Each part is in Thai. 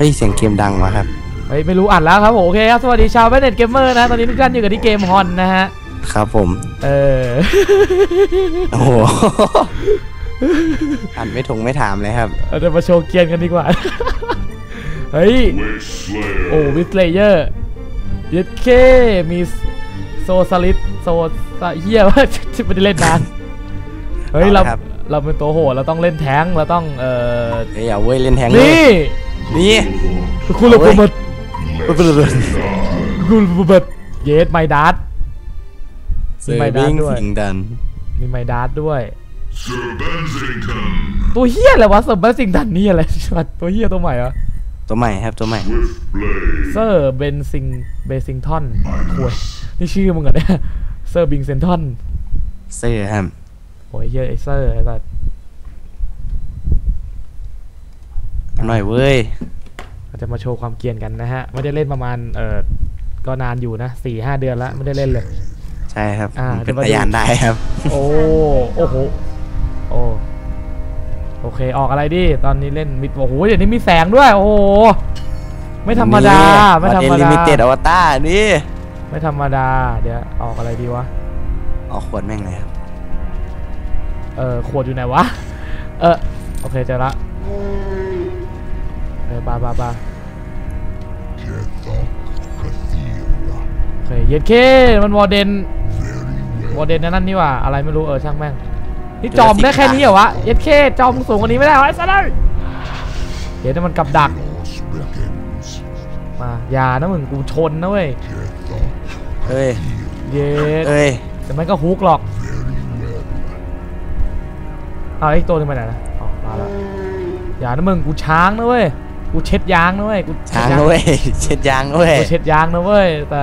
เฮ้ยเสียงเกมดังวะครับเฮ้ยไม่รู้อ่านแล้วครับผมโอเคครับสวัสดีชาวแบนเน็ตเกมเมอร์นะตอนนี้ทุกท่านอยู่กับที่เกมฮอนนะฮะครับผม เออโอ้โหอ่านไม่ถงไม่ถามเลยครับเราจะมาโชว์เกียร์กันดีกว่า เฮ้ย โอ้วิสเลเยอร์ยัดเคมีโซสลิดโซสเฮียว่าที่ไม่ได้เล่นนานเฮ้ยเราเอาละครับเราเป็นตัวโหดเราต้องเล่นแท้งเราต้องเอ่อเฮ้ยอย่าเว้ยเล่นแทงเลยนี่ นี่คุณลูกเอาเว้ยบุบคุณลูกบุบเยสไมดัสเซอไม่ร์ได้วิ่งด้วยสิงดันมีไมดัสด้วย Sir Bensington ตัวเฮียอะไรวะสมบัติสิ่งดันนี่อะไรตัวเฮียตัวใหม่เหรอตัวใหม่ครับตัวใหม่ with blade. เซอร์เบนซิงเบซิงทอนควยนี่ชื่อมึงเหรอเนี่ยเซอร์บิงเซนทอนเซอร์ครับโอ้ยเฮียไอเซอร์ไอ้สัส เอา หน่อยเว้ยเราจะมาโชว์ความเกรียนกันนะฮะไม่ได้เล่นประมาณเออก็นานอยู่นะสี่ห้าเดือนแล้วไม่ได้เล่นเลยใช่ครับอ่าผมเป็นเดี๋ยวมาดูพยานได้ครับ โอ้โอ้โหโอ้โอเคออกอะไรดิตอนนี้เล่นมิดโอ้โหเดี๋ยวนี้มีแสงด้วย โอ้โหไม่ธรรมดาไม่ธรรมลิดามิเต็ดอวตารนี่ไม่ธรรมดา เดี๋ยวออกอะไรดีวะเอาขวดแม่งเลยครับเออขวดอยู่ไหนวะ เออโอเคเจอละเออบาบาบา Kethok Kathira. โอเคเย็ดเคมันวอร์เดนวอร์เดนนั่นนี่หว่าอะไรไม่รู้เออช่างแม่งนี่จอมได้แค่นี้เหรอวะเย็ดเคจอมสูงกว่านี้ไม่ได้เหรอไอ้สัสเลยเดี๋ยวถ้ามันกับดัก Loss beckons. มาอย่านะมึงกูชนนะเว้ย Kethok เอ้ยเย็ดเอ้ยแต่มันก็ฮุกหรอก very well. เอาไอ้ตัวนึงไปไหนนะอ๋อมาแล้วอย่านะมึงกูช้างนะเว้ย กูเช็ดยางนะเว้ยกูเช็ช้าดงยางด้วยเช็ดยางด้วยกูเช็ดยางนะเว้ยแต่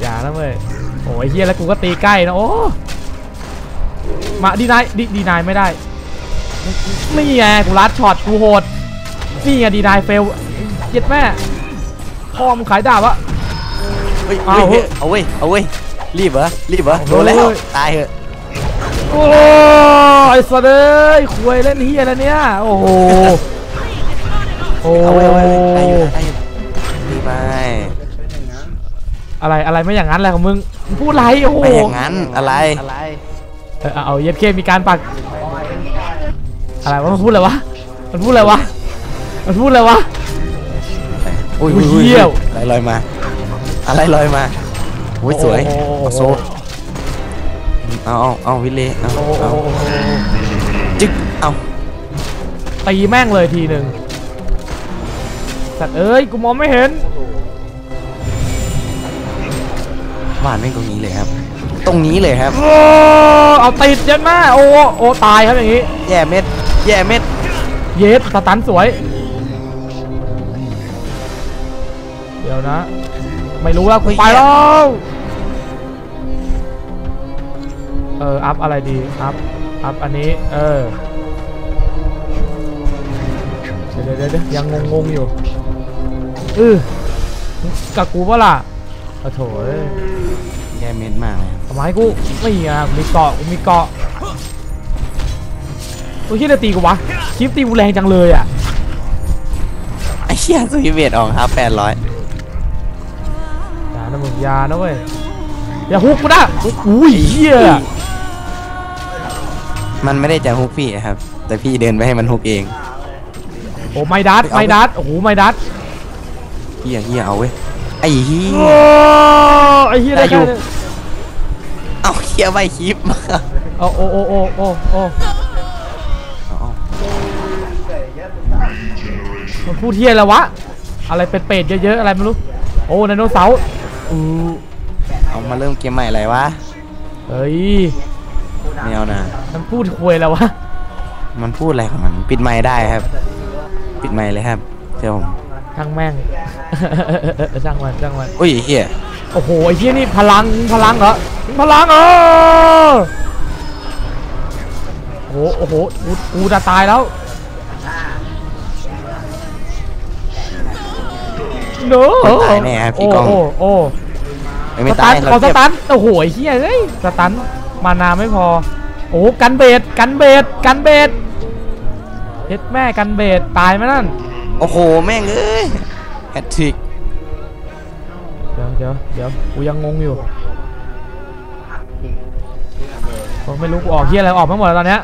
อย่านะเว้ยโอ้ยเฮียแล้วกูก็ตีใกล้นะโอ้มาดีนายดีดีนายไม่ได้นี่ไงกูลัดช็อตกูโหดนี่ไงดีนายเฟลเจ็ดแม่พ่อมึงขายดาบวะ เฮ้ยเอาเฮ้ย เอาเว้ยเอาเว้ยรีบเหรอรีบเหรอเอาโดนแล้วเว้ยตายเหอะโอ้ยไอ้สัสเอ้ยควยเล่นเฮียแล้วเนี่ยโอ้โห โอ้เอาเว้ยเอาเว้ยได้อยู่ได้อยู่รีบไปอะไรอะไรไม่อย่างนั้นอะไรของมึงมึงพูดอะไรโอ้โหไม่อย่างนั้นอะไรเออเอาเย็ดเคมีการปัก อะไรวะมันพูดอะไรวะมันพูดอะไรวะมันพูดอะไรวะอุ้ยอุ้อุ้ยยเหี้อุ้ยยวอะไรลอยมา อะไรลอยมาอุ้ยสวยโอ้โหเอาโซเอาเอาเอาวิลเล่เอาโอ้โหเอาจึ๊กเอาตีแม่งเลยทีหนึ่ง สัตว์เอ้ยกูมองไม่เห็นหวานไม่ตรงนี้เลยครับ ตรงนี้เลยครับ โอ้เอาติดยันแม่โอ้โอ้ตายครับอย่างงี้ แย่เม็ด แย่เม็ด เยสสตันสวย เดี๋ยวนะ ไม่รู้แล้วกูไปแล้วเอออัพอะไรดีอัพอัพอันนี้ เออ เดี๋ยวเดี๋ยวเดี๋ยวยังงงๆอยู่ เออกับกูปะล่ะโอ้โถเอ้ยแย่เม็ดมากเลยครับทำไมกูไม่มีอะมีเกาะกูมีเกาะตัวที่จะตีกูวะคลิปตีกูแรงจังเลยอะไอ้เชี่ยสวีเวทออกครับแปดร้อยอย่านะมึงอย่านะเว้ยอย่าฮุกกูนะอุ้ยเฮียมันไม่ได้จะฮุกพี่ครับ แต่พี่เดินไปให้มันฮุกเองโอ้ไม่ดัดเอาไปไม่ดัดโอ้โหไม่ดัดเฮียเฮียเอาเว้ยไอ้เฮีโอ้ยไอ้เฮียได้ได้อยู่แค่นี้เอาเฮียไว้คลิปมาเอาโอ้โอ้โอ้โอ้โอ้เอาเอามันพูดเฮียแล้ววะ อะไรเป็นเป็ดเยอะๆอะไรไม่รู้ โอ้ไดโนเสาร์อือเอามาเริ่มเกมใหม่อะไรวะ เฮ้ยไม่เอานะมันพูดควยแล้ววะ มันพูดอะไรของมัน ปิดไมค์ได้ครับ ปิดไมค์เลยครับเจ้าผม ช่างแม่ง ช่างมันช่างมันอุ้ยเฮียโอ้โหไอ้เฮียนี่พลังพลังเหรอพลังเออโอ้โหโอ้โหกูกูจะตายแล้วโนคนตายแน่ครับพี่กล้องโอ้โอ้ไม่ไม่สตาตัยนเราขอสเจ็บตันโอ้โหไอ้เฮียเอ้ยสตันมานาไม่พอ โอ้โหกันเบดกันเบดกันเบดเฮ็ดแม่กันเบดตายไหมนั่น โอ้โห แม่งเอ้ยแฮตทริกเดี๋ยวเดี๋ยวเดี๋ยวกูยังงงอยู่ผมไม่รู้กูออกเฮียอะไรออกมาหมดแล้วตอนเนี้ย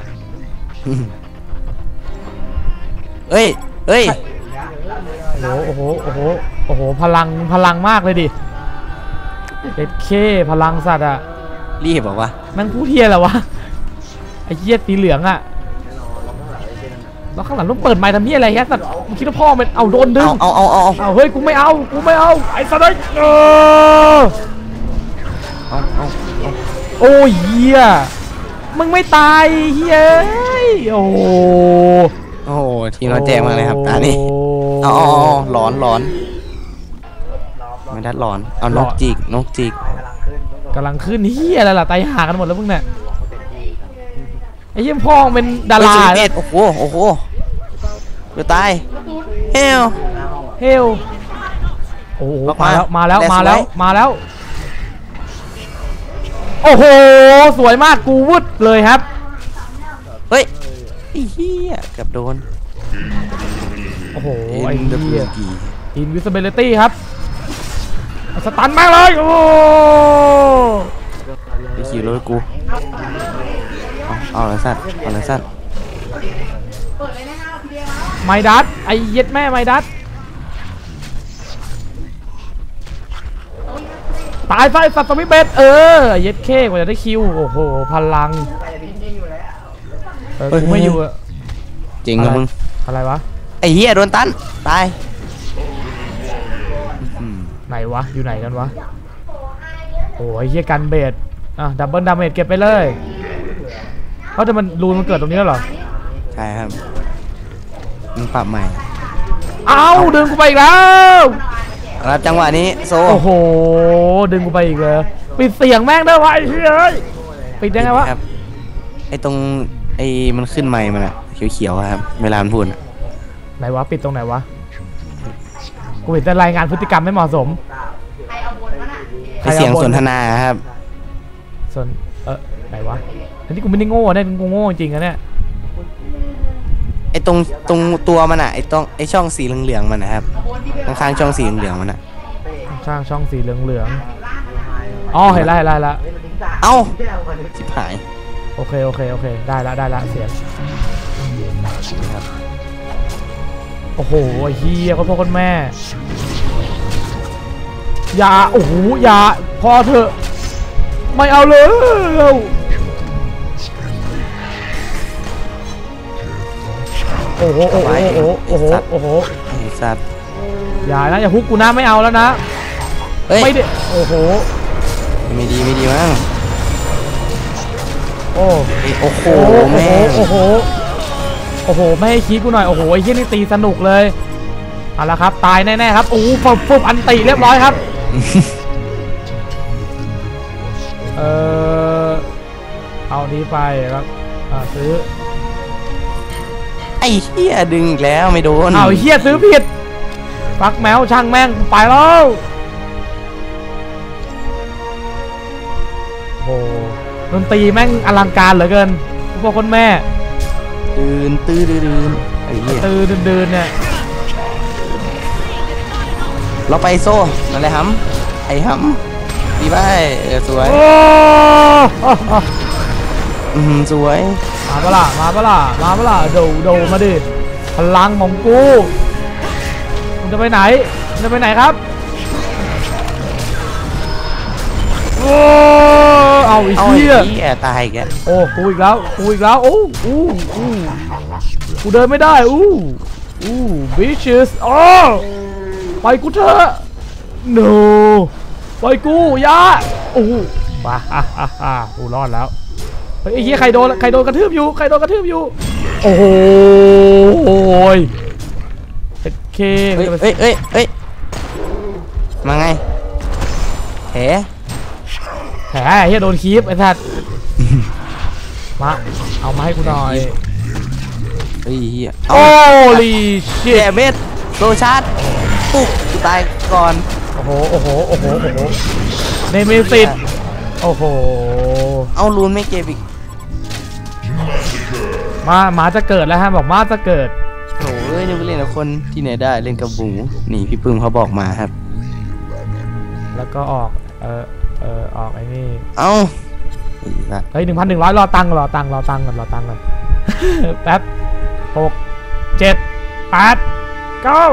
เอ้ยเอ้ยโอ้โหโอ้โหโอ้โหโอ้โห พลัง พลังมากเลยดิเอ็ดเคพลังสัตว์อะรีบบอกว่าแมันพูดเฮียอะไรวะ ไอ้เฮียสีเหลืองอะ แล้วข้างหลังต้องเปิดไมค์ทำเฮียอะไรแฮะสัตว์มึงคิดว่าพ่อมันเอาโดนดึง เอาเอาเอาเอาเอาเฮ้ยกูไม่เอากูไม่เอาไอ้สัตว์เอ้ยเออเอาเอาเอาโอ้ยเฮียมึงไม่ตายเฮียเอ้ยโอ้โหโอ้โหทีมเราแจกมากเลยครับตานี่เอาเอาเอาหลอนหลอนไม่ได้หลอนเอานกจิกนกจิกกำลังขึ้นเฮียอะไรล่ะตายหากันหมดแล้วมึงเนี่ยไอ้เหี้ยพ่อมึงเป็นดาราเฮ้ยสิบเอ็ดโอ้โหโอ้โห เดี๋ยวตายเฮล เฮลโอ้โหออกมามาแล้วมาแล้วแลมาสไว้แล้วมาแล้ว โอ้โห สวยมากกูวุดเลยครับ เฮ้ยไอ้เหี้ยเกือบโดนโอ้โหเอ็ไอ้นดับเหี้ย กี invisibility ครับสตันมากเลย โอ้ไอ้ขี่รถกู เอาเอาเลยสัตว์เอาเลยสัตว์ ไมดัสไอ้เย็ดแม่ไมดัสตายไฟสัตว์สวิเบตเออเย็ดเคกว่าจะได้คิวโอ้โหพลังเออกูไม่อยู่อะจริงนะมึงอะไรวะไอ้เหี้ยโดนตันตายอืมไหนวะอยู่ไหนกันวะโอ้ยเฮียกันเบสอะดับเบิลดาเมจเก็บไปเลยเพราะแต่มันรูนมันเกิดตรงนี้แล้วเหรอใช่ครับ มึงปรับใหม่ เอ้าดึงกูไปอีกแล้วรับจังหวะนี้โซโอ้โห ดึงกูไปอีกเลยปิดเสียงแม่งได้ไวะไอ้เฮ้ยปิดยังไงวะครับไอ้ตรงไอ้มันขึ้นไมค์มันอะเขียวๆอะครับ เวลามันพูดอะไหนวะปิดตรงไหนวะกูเห็นแต่รายงานพฤติกรรมไม่เหมาะสมไอ้เสียงสนทนาครับส่วนเออไหนวะอันนี้กูไม่ได้โง่เนี่ยกูโง่จริงๆนะเนี่ยไอ้ ตรงตรงตัวมันอะไอ้ตรงไอ้ช่องสีเหลืองๆมันนะครับข้างๆช่องสีเหลืองๆมันอะช่างช่องสีเหลืองๆอ๋อเห็นแล้วเห็นแล้วเห็นแล้วเอ้าชิบหาย โอเคโอเคโอเค ได้ละได้ละเสียงครับโอ้โหไอ้เฮียคนพ่อคนแม่อย่าโอ้โหอย่าพอเถอะ ไม่เอาเลย โอ้โหโอ้โหโอ้โหโอ้โหโอ้โหไอ้สัตว์อย่านะอย่าฮุกกูนะไม่เอาแล้วนะเฮ้ยไม่ได้โอ้โหไม่ดีไม่ดีมั้งโอ้เอ้ยโอ้โหโอ้โหแม่งโอ้โหโอ้โหไม่ให้คีบกูหน่อยโอ้โหไอ้เหี้ยนี่ตีสนุกเลยเอาละครับตายแน่ๆครับโอ้โหฟุบฟุบอันตีเรียบร้อยครับเออเอานี้ไปครับอ่าซื้อ ไอ้เหี้ยดึงอีกแล้วไม่โดนเอาไอ้เฮียซื้อผิดฟักแมวช่างแม่งกูไปแล้วโอ้โหดนตรีแม่งอลังการเหลือเกินพวกคนแม่ตื่นตื่นตื่นไอ้เหี้ยตื่นเดินๆเนี่ยเราไปโซ่นั่นแหละฮัมไอ้ฮัมดีไปเออสวยโอ้อืมสวย มาปะล่ะมาปะล่ะมาปะล่ะโดโดมาดิพลังของกูมึงจะไปไหนมึงจะไปไหนครับโอ้เอาไอีเอาเหี้ยไอ้เหี้ยตายอีกแล้วโอ้กูอีกแล้วกูอีกแล้วโอ้อู้อู้กูเดินไม่ได้อู้อู้ bitches โอ้ไปกูเถอะ no ไปกูอยาอู้บ้าฮ่าฮ่าฮ่ากูรอดแล้ว เฮ้ยไอ้เหี้ยใครโดนใครโดนกระทืบอยู่ใครโดนกระทืบอยู่ โอ้โหยโอเคเฮ้ยเฮ้ยเฮ้ยเฮ้ยมาไงแผลแผลไอ้เหี้ยโดนคีบไอ้สัตว์มาเอามาให้กูหน่อยเฮ้ยเหี้ยโอ้เอาลีชิแย่เม็ดโซชาร์จปุ๊บกูตายก่อนโอ้โหโอ้โหโอ้โหโอ้โหเนมิสิตโอ้โห เอารูนไม่เก็บอีก มาหมาจะเกิดแล้วฮะบอกหมาจะเกิดโอ้โหเอ้ยนี่ไปเล่นกับคนที่ไหนได้เล่นกับหมูนี่พี่ปึ้มเขาบอกมาครับ แล้วก็ออก เออเออออกไอ้นี่เอ้าอีกละเฮ้ยหนึ่งพันหนึ่งร้อยรอตังค์ก่อนรอตังค์รอตังค์ก่อนรอตังค์ก่อน แป๊บหกเจ็ดแปดเก้า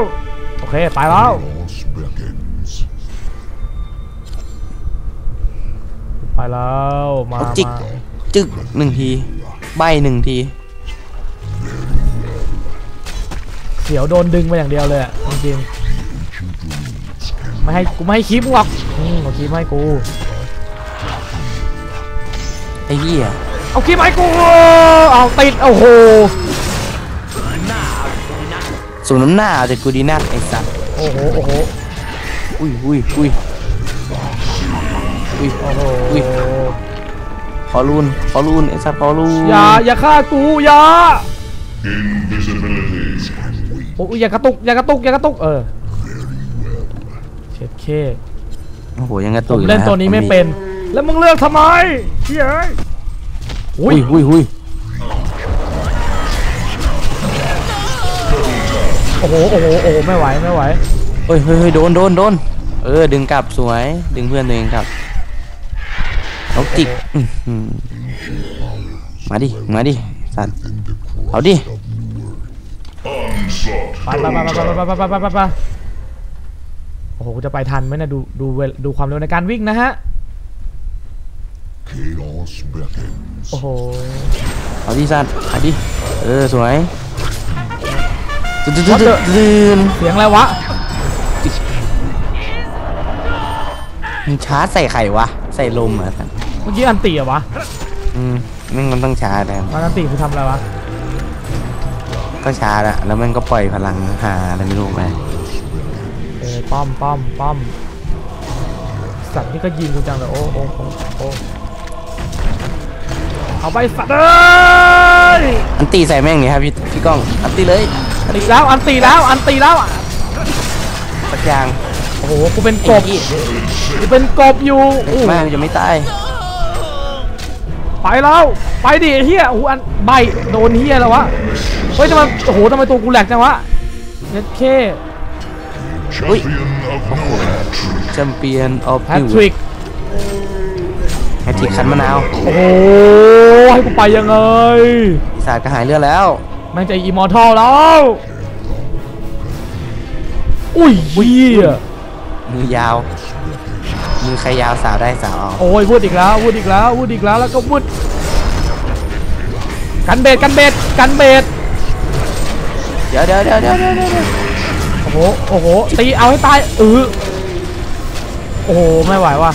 โอเคไปแล้ว Chaos beckons. ไปแล้วมาเอาจิก มา จึกหนึ่งที ใบหนึ่งที เสียวโดนดึงไปอย่างเดียวเลยอะจริงๆไม่ให้กูไม่ให้คลิปมึงหรอกอืมเอาคลิปมาให้กูไอ้เหี้ยเอาคลิปมาให้กูเอาติดโอ้โหสูงน้ำหน้าเอาแต่กูดีนักไอ้สัตว์โอ้โหโอ้โหอุ้ยอุ้ยอุ้ยอุ้ยโอ้โหอุ้ยขอรูนขอรูนไอ้สัตว์ขอรูนอย่าอย่าฆ่ากูอย่า โอ้ยอย่ากระตุกอย่ากระตุกอย่ากระตุกเออเช็ดเคโอ้โหยังกระผตุกมอยู่เล่นนะตัวนี้ไม่เป็น แล้วมึงเลือกทำไมเฮ้ยอุ้อุ้ยยอุ้ยอุ้ยโอ้โหโอ้โหโอ้โหไม่ไหวไม่ไหว เฮ้ยเฮ้ยเฮ้ยโดนโดนโดนเออ ดึงกลับสวย ดึงเพื่อนตัวเองกลับเอาจิกอื้อหือมาดิมาดิสัตว์เอาดิ ไปไปไปไปไปไปไปไปไปโอ้โหจะไปทันไหมนะดูดูดูความเร็วในการวิ่งนะฮะโอ้โหเอาดิสัตว์เอาดิเออสวยตื่นตื่นตื่นเสียงอะไรวะมึงชาร์จใส่ไข่วะ ใส่ลมเหรอสัตว์เมื่อกี้อันตีอะวะ อืมแม่มันต้องชาร์จแล้วมันอันตีคือทำอะไรวะ ก็ชาร์จอะแล้วมันก็ปล่อยพลังหาอะไรไม่รู้ไปเออป้อมป้อมป้อมสัตว์นี่ก็ยิงกูจังเลยโอ้โอ้โอ้โอ้เอาไปสัตว์เอ้ยอันตีใส่แม่งนี่ครับพี่พี่ก้องอันตีเลยอันตีแล้วอันตีแล้วอันตีแล้วสักอย่างโอ้โหกูเป็นกไอ้บเหี้ยกูเป็นกบอยู่อู้แม่งจะไม่ตาย ไปแล้วไปดิไอ้เฮียโอ้โหอันใบโดนเฮียแล้ววะเฮ้ยทำไมโอ้โหทำไมตัวกูแหลกจังวะเน็ตเค Champion of New แชมเปี้ยนออฟแฮตทริกแฮตทริกคันมะนาวโอ้โหให้กูไปยังไงปีศาจก็หายเลือดแล้วแม่งจะอิมมอร์ทัลแล้วอุ้ยเฮียมือยาว มือใครยาวสาวได้สาวเอาโอ้ยพูดอีกแล้วพูดอีกแล้วพูดอีกแล้วแล้วก็พูดกันเบดกันเบดกันเบดเดี๋ยวเดี๋ยวเดี๋ยวเดี๋ยวเดี๋ยวเดี๋ยวโอ้โหโอ้โหตีเอาให้ตายเออโอ้โหไม่ไหวว่ะ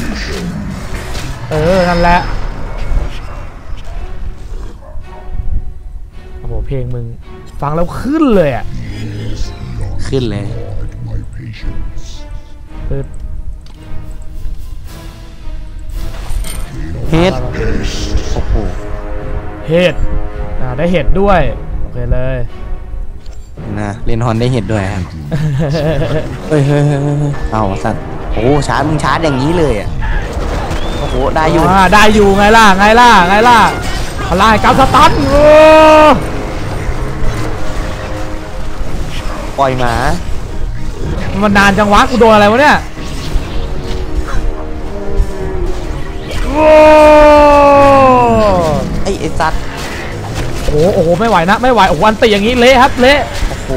เออนั่นแหละโอ้โหเพลงมึงฟังแล้วขึ้นเลยอะขึ้นเลย เฮดโอ้โหเห็ดอ่าได้เห็ดด้วย โอเคเลย นะเรียนฮอนได้เห็ดด้วยครับเฮ้ยเฮ้ยเฮ้ยเฮ้ยเอาสัตว์โอ้ชาร์จมึงชาร์จอย่างนี้เลยอะโอ้โหได้อยู่อ่าได้อยู่ไงล่ะไงล่ะไงล่ะพลายกับสตันเออปล่อยหมา มันนานจังวะกูโดนอะไรวะเนี่ย ไอ้ไอ้สัตว์โหโอ้โหไม่ไหวนะ ไม่ไหวโอ้โหอันตีอย่างนี้เละครับเละโอ้โห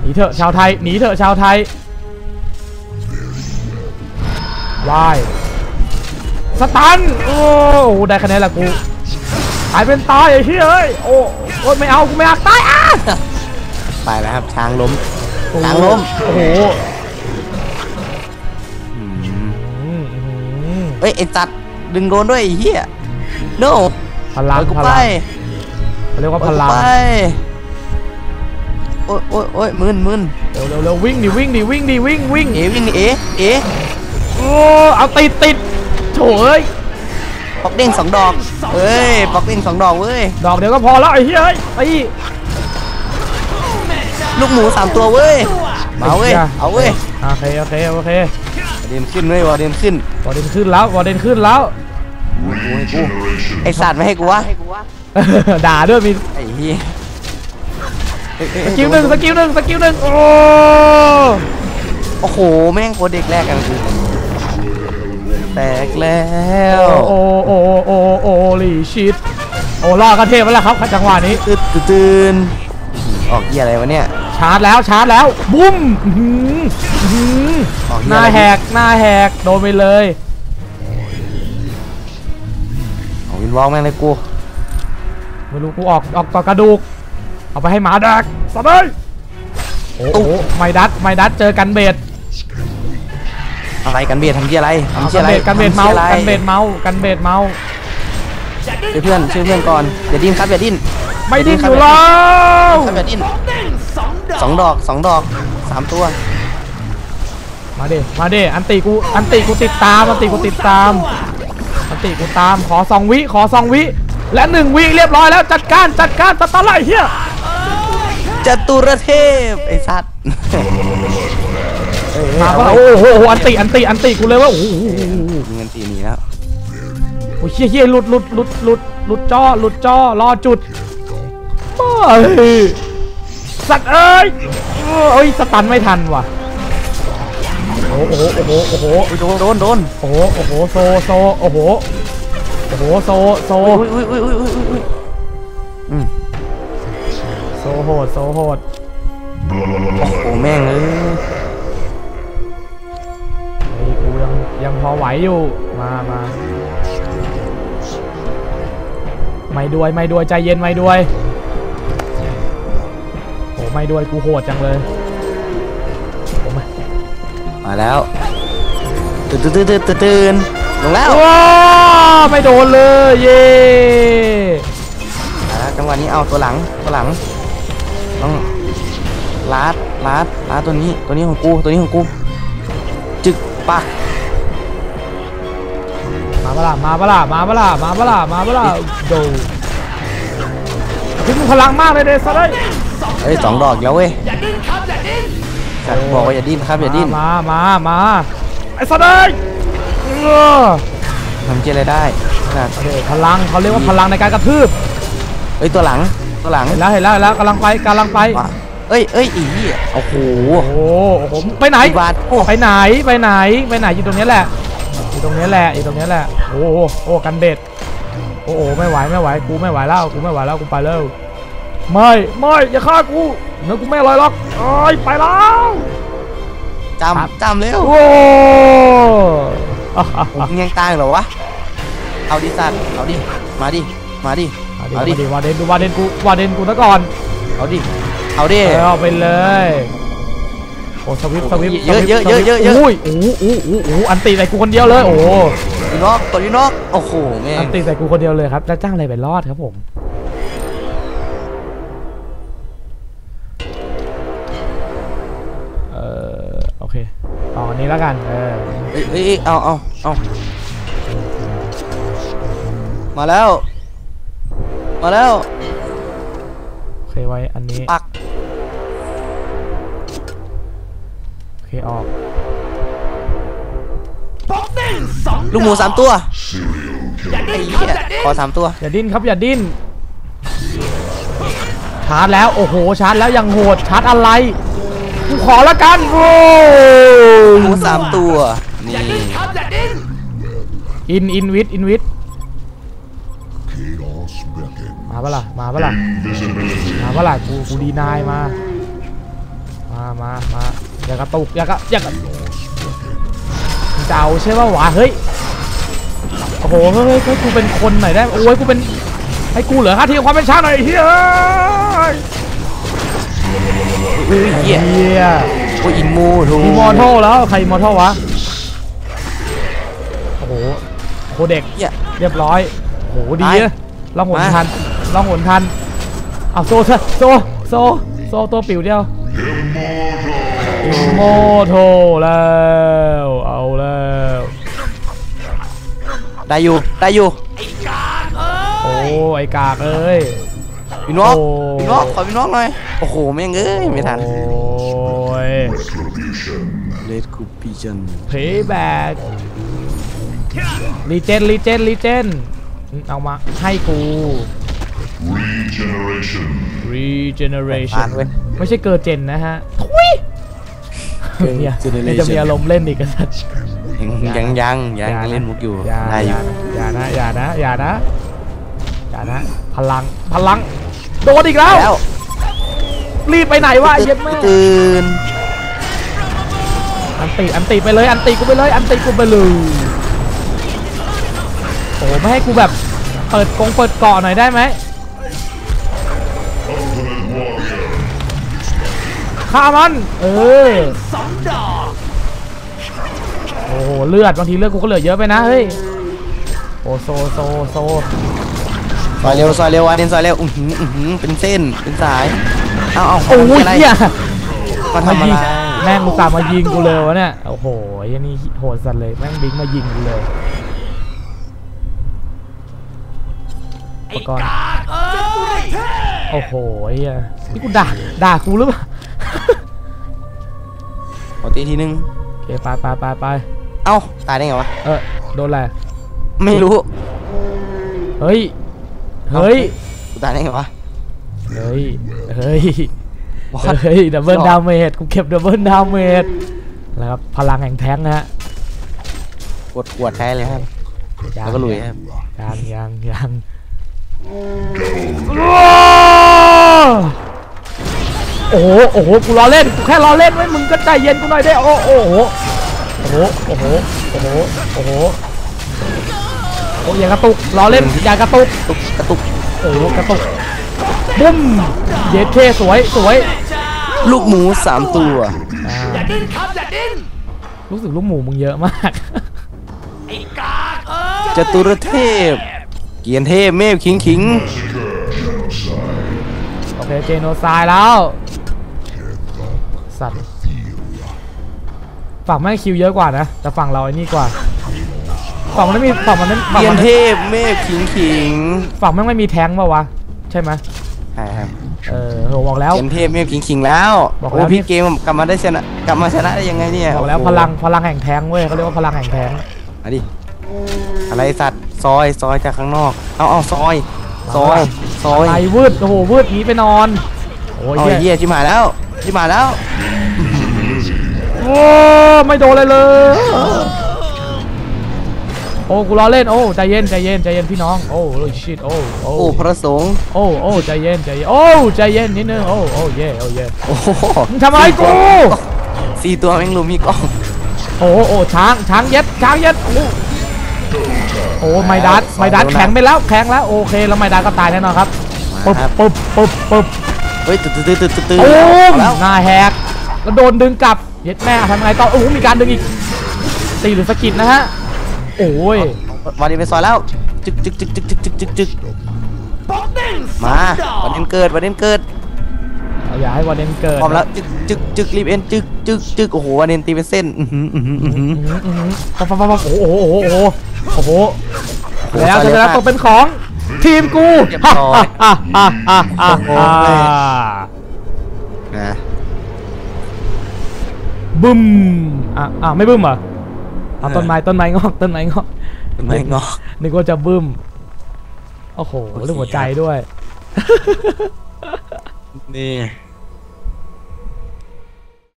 หนีเถอะชาวไทยหนีเถอะชาวไทยวายสตันโอ้โหได้คะแนนละกูตายเป็นตายไอ้เหี้ยเอ้ยโอ้โอ้ยไม่เอากูไม่อยากตายอะไปแล้วครับช้างล้มโอ้โหช้างล้มโอ้โห เอ้ยไอ้สัตว์ดึงโดนด้วยไอ้เหี้ยโนพลังปล่อยกูพไปลังเขาเรียกว่าปพล่อยกูลังไปโอ้ยโอ้ยโอ้ยมึนมึนเร็วเร็วเร็ววิ่งดิวิ่งดิวิ่งดิวิ่งวิ่งเอ๋วิ่งเอ๋เอ๋โอ้เอาติดติดโถเอ้ยปอกเด้งสองดอกเฮ้ยปอกเด้งสองดอกเว้ยดอกเดียวก็พอแล้วไอ้เหี้ยเอ้ยไปลูกหมูสามตัวเว้ยมาเว้ยไหี้เอาเว้ยโอเคโอเคโอเคประ เด็นขึ้นเว้ยวอเดนขึ้นวอเดนขึ้นแล้ววอเดนขึ้นแล้วกูให้กูไอสัตว์ไม่ให้กูวะด่าด้วยมีไอ้เหี้ยเอ้ยเอ้ยสเอ้ยกิลหนึ่งสกิลหนึ่งสกิลหนึ่งโอ้โอ้โหแม่งโคตรเด็กแรกกันคือแตกแล้วโอ้โอ้โอ้โอ้ลีชิตโอ้ล่อกันเทพไปแล้วครับจังหวะนี้ ตื่นตื่นออกเหี้ยอะไรวะเนี่ยชาร์จแล้วชาร์จแล้วบุ้มอื้อหืออื้อ หือออกหเหี้ยน้าอะไรแหกหน้าแหกโดนไปเลยออกวินวอล์กแม่งเลยกูไม่รู้กูออกออกต่อกระดูก เอาไปให้หมาดักสบายโอ้โหไม่ดัดไม่ดัดเจอกันเบดอะไรกันเบียดทำเหี้ยอะไรเอาทำเหี้กัยนอะไรเบดกันเบดเมาส์ทำกันหี้ยเบอะไรดเมาส์กันเบดเมาส์ช่วยเพื่อนช่วยเพื่อนก่อนอย่าดิ้นครับอย่าดิ้นไม่ดิ้นอยู่แล้วครับอย่าดิ้นสองดอกสองดอกสามตัว มาเดมาเดอันติกู อันติกูติดตาม อันติกูติดตาม อันติกูตาม ขอสองวิ ขอสองวิ และหนึ่งวิเรียบร้อยแล้ว จัดการ จัดการตะตะไลเฮียจตุรเทพไอ้สัตว์เอ้ยมาเอาปะไว้โอ้โห อันติอันติอันติกูเลยว่าโอ้โหมีเงินตีหนีแล้วโอ้ยเฮียเฮียหลุดหลุดหลุดหลุดหลุดจ้อ หลุดจ้อ รอจุดไม่สัตว์เอ้ยเอ้ยสตันไม่ทันว่ะ โอ้โหโอ้โหโอ้โหโดนโดนโดนโอ้โหโอ้โหโซโซโอ้โหโอ้โหโซโซอุ้ยอุ้ยอุ้ยอุ้ยอุ้ยอุ้ยอืมโซโหดโซโหดโอ้โหแม่งเอ้ยเฮ้กูยังยังพอไหวอยู่มามาไม่ด้วยไม่ด้วยใจเย็นไม่ด้วยโอ้ไม่ด้วยกูโหดจังเลย มาแล้วตื่นตื่นตื่นตื่นตื่นลงแล้วว้าไม่โดนเลยเย่มาแล้วจังหวะนี้เอาตัวหลังตัวหลังต้องลาดลาดลาดตัวนี้ตัวนี้ของกูตัวนี้ของกูจึกปะมาเปะล่ามาเปะล่ามาเปะล่ามาเปะล่ามาเปะล่าโดทิ้งพลังมากเลยเดซะเลยเอ้ยสองดอกอีกแล้วเว้ย สัตว์บอกว่าอย่าดิ้นครับอย่าดิ้นมามามาไอ้สะเลยเออทำเจอะไรได้สัตว์โอเคพลังเขาเรียกว่าพลังในการกระทืบเอ้ยตัวหลังตัวหลังเห็นแล้วเห็นแล้วเห็นแล้วกำลังไปกำลังไปว่ะเอ้ยเอ้ยอีเหี้ยโอ้โหโอ้โหโอ้โหไปไหนไอ้บาทโอ้ไปไหนไปไหนไปไหนอยู่ตรงนี้แหละอยู่ตรงนี้แหละอยู่ตรงนี้แหละโอ้โหโอ้กันเบ็ดโอ้โหไม่ไหวไม่ไหวกูไม่ไหวแล้วกูไม่ไหวแล้วกูไปแล้วไม่ไม่อย่าฆ่ากู เนื้อกูไม่อร่อยหรอกเอ้ยไปแล้วจำจำเร็วโอ้ผมยังตายเหรอวะ เอาดิสัตว์เอาดิ มาดิ มาดิเอาเอาดิดิ วาเดนดูวาเดนกูวาเดนกูซะก่อน เอาดิ เอาดิ เอาไปเลย โอ้สวิปสวิปเยอะเยอะเยอะเยอะเยอะอุ้ยโอ้โหโอ้โหโอ้โหอันตีใส่กูคนเดียวเลย โอ้โหอยู่นอกตัวอยู่นอก โอ้โหแม่อังนตีใส่กูคนเดียวเลยครับจะจ้างอะไรไปรอดครับผม นนี้แล้วกัน เออเอ้ยเอ้ยเอ้ยเอาเอาเอามาแล้ว มาแล้ว โอเคไว้อันนี้ ปัก โอเคออก ลูกหมูสามตัวไอ้เหี้ยขอสามตัว อย่าดิ้นครับอย่าดิ้น ชาร์จแล้ว โอ้โห ชาร์จแล้วยังโหด ชาร์จอะไร กูขอละกันโอ้หมูสามตัว นี่ อินอินวิทอินวิท Chaos beckon. มาปะล่ะมาปะล่ะมาปะล่ะกูกูดีนายมา มามามาอย่ากระตุกอย่ากระอย่ากระมึงจะเอาใช่ป่าวะเฮ้ยโอ้โหเฮ้ยเฮ้ยเฮ้ยกูเป็นคนหน่อยได้โอ้ยกูเป็นให้กูเหลือค่าที่ความเป็นชาติหน่อยเฮ้ยอุ้ย เหี้ยเฮียโอ้ยอินมูทูอีมอร์ทัลแล้วใครอีมอร์ทัลวะโอ้โหโคเด็กเหี้ย เรียบร้อยโอ้โหดีไปนะล่องหนมา ทันล่องหนทันเอาโซเถอะโซโซโซตัวปิ๋วเดียวอิมอร์ทัลแล้วเอาแล้วได้อยู่ ได้อยู่โอ้ไอกากเอ้ย พี่นอกโอ้ พี่นอกขอพี่นอกหน่อย โอ้โห แม่งเอ้ย ไม่ทัน โอ้ยเลดคูปิจันเพย์แบ็กรีเจนรีเจนรีเจนเอามาให้กู Regeneration. ฟา regeneration ดเว้ยไม่ใช่เกิร์เจนนะฮะ ทุยเนี่ย Generation นี่จะมีอารมณ์เล่นอีกกันสัตว์ยังยังยังยังอาะเล่นมุกอยู่อย่าได้อยู่อย่านะ อย่านะ อย่านะ อย่านะ พลัง พลัง โดนอีกแล้วแล้ว รีบไปไหนวะไอ้เย็ดแม่ตื่นอันติอันติไปเลย อันติกูไปเลย อันติกูไปเลยโอ้ไม่ให้กูแบบเปิดกงเปิดเกาะหน่อยได้ไหม Ultimate warrior. ฆ่ามัน เออโอ้โหเลือดบางทีเลือดกูก็เหลือเยอะไปนะเฮ้ยโอ้โซโซโซซอยเร็วซอยเร็วอันนี้ซอยเร็วอื้อหืออื้อหือเป็นเส้นเป็นสาย เอาเอาโอ้ยอะไรเหี้ยมามาทำอะยิงไรแม่งกูตามมายิงกูเลยวะเนี่ยโอ้โหไอ้นี่โหดสัตว์เลยแม่งบิงมายิงกูเลยอุปกรณ์โอ้โหไอ้เหี้ยนี่กูด่าด่ากูหรือเปล่าขอตีทีนึงโอเคไปไปไปไปเอ้าตายได้ไงวะเออโดนอะไรไม่รู้เฮ้ยเฮ้ยกูตายได้ไงวะ เฮ้ย เฮ้ย What? เฮ้ยดับเบิลหรอดาเมจกูเก็บดับเบิลดาเมจแล้วครับพลังแห่งแท้งนะฮะกดขวดแท้เลยครับแล้วก็ลุยครับยังยังยังโอ้โห โอ้โห กูรอเล่น กูแค่รอเล่นไว้ยมึงก็ใจเย็นกูหน่อยได้โอ้โอ้โห โอ้โห โอ้โห โอ้โห โอ้โห โอ้ยอย่ากระตุก รอเล่น อย่ากระตุกตุกกระตุก โอ้โหกระตุก บุ้มเย็ดเคสวยสวย ลูกหมูสามตัว อย่าดิ้นครับอย่าดิ้นรู้สึกลูกหมูมึงเยอะมากจตุรเทพ เกียรติเทพเมฆขิงขิงโอเคเจโนไซด์แล้ว สัตว์ฝั่งแม่งคิวเยอะกว่านะ แต่ฝั่งเราไอ้นี่กว่า ฝั่งมันไม่มีฝั่งมันไม่ฝั่งเกียรมันติเทพเมฆขิงขิง ฝั่งแม่งไม่มีแท้งป่าวะ ใช่ไหม ใช่ครับเออโหบอกแล้ว เกียรติเทพเมฆขิงขิงแล้วบอกโอ้แล้วพี่เกมกลับมาได้ชนะกลับมาชนะได้ยังไงเนี่ยบอกแล้วโโหพลังพลังแห่งแท้งเว้ยเขาเรียกว่าพลังแห่งแท้งมาดิอะไรสัตว์ซอยซอยจากข้างนอกเอาเอาซอยซอยซอยไอ้วืดโอ้โหวืดหนีไปนอนโอ้ยเอาเหี้ยเหี้ยชิมหายแล้วชิมหายแล้วโอ้ไม่โดนเลยเลย โอ้กูรอเล่นโอ้ใจเย็นใจเย็นใจเย็นพี่น้องโอ้โอ้ชิตโอ้โอ้โอ้พระสงฆ์โอ้โอ้ใจเย็นใจเย็นโอ้ใจเย็นนิดนึงโอ้โอ้เย่โอ้เย่โอ้โหมึงทำอะไรกูสี่ตัวแม่งลุมมีกล้องโอ้โอ้ช้างช้างเย็ดช้างเย็ดโอ้โอ้ไมดัสไมดัสแข็งไปแล้วแข็งแล้วโอเคแล้วไมดัสก็ตายแน่นอนครับปึ๊บครับปึ๊บปึ๊บปึ๊บเฮ้ยตื่นตื่นตื่นตื่นตื่นโอ้เอาแล้วหน้าแหกแล้วโดนดึงกลับเย็ดแม่ทำไงต่อโอ้โหมีการดึงอีกตีหรือสะกิดนะฮะ โอ้ยวันนี้ไปซอยแล้วจึกจึกจึกจึกจึกจึกจึกจึกมาวันนี้เกิดวันนี้เกิดเอาอย่าให้วันเดนเกิดพร้อมแล้วจึกจึกจึกรีบเอ็นจึกจึกจึกโอ้โหวันนี้ตีเป็นเส้นอื้อหืออื้อหืออื้อหืออื้อหืออื้อหือปั๊บปั๊บปั๊บปั๊บโอ้โหโอ้โหโอ้โหโอ้โหโอ้โหแล้วซอยจะเร็วได้มากตกเป็นของทีมกูเรียบร้อยฮ่าฮ่าฮ่าฮ่าโอ้โหฮ่านะบึ้มอะอะไม่บึ้มเหรอ เอาต้นไม้ต้นไม้งอกต้นไม้งอกไม่งอกนึกว่าจะบึ้มโอ้โหเรื่องหัวใจด้วย นี่